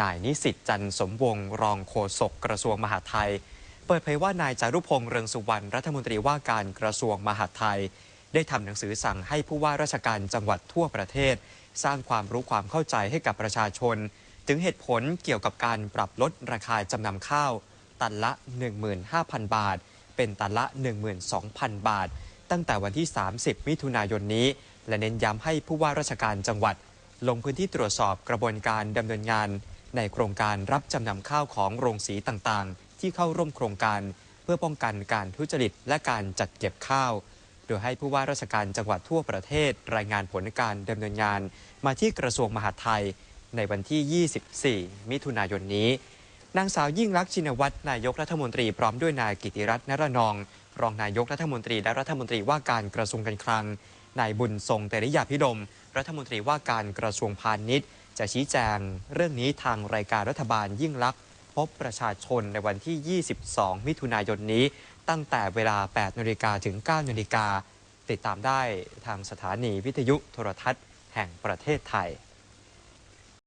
นายนิสิตจันสมวงศ์รองโฆษกกระทรวงมหาดไทย เปิดเผยว่านายจารุพงษ์เรืองสุวรรณรัฐมนตรีว่าการกระทรวงมหาดไทย ได้ทำหนังสือสั่งให้ผู้ว่าราชการจังหวัดทั่วประเทศ สร้างความรู้ความเข้าใจให้กับประชาชน ถึงเหตุผลเกี่ยวกับการปรับลดราคาจำนำข้าว ตันละ 15,000 บาท เป็นตันละ 12,000 บาท ตั้งแต่วันที่ 30 มิถุนายนนี้ และเน้นย้ำให้ผู้ว่าราชการจังหวัด ลงพื้นที่ตรวจสอบกระบวนการดำเนินงาน ในโครงการรับจำนำข้าวของโรงสีต่างๆ ที่เข้าร่วมโครงการ เพื่อป้องกันการทุจริตและการจัดเก็บข้าว โดยให้ผู้ว่าราชการจังหวัดทั่วประเทศ รายงานผลการดำเนินงาน มาที่กระทรวงมหาดไทย ในวันที่ 24 มิถุนายนนี้ นางสาวยิ่งรักษณ์ชินวัตรนายกรัฐมนตรีพร้อมด้วยนายกิติรัตน์นรนอง รองนายกรัฐมนตรีและรัฐมนตรีว่าการกระทรวงการคลังนายบุญทรงเตริยาพิดม รัฐมนตรีว่าการกระทรวงพาณิชย์ จะชี้แจงเรื่องนี้ทางรายการรัฐบาลยิ่งลักษณ์พบประชาชนในวันที่ 22 มิถุนายนนี้ ตั้งแต่เวลา 8นาฬิกาถึง 9นาฬิกาติดตามได้ทางสถานีวิทยุโทรทัศน์แห่งประเทศไทย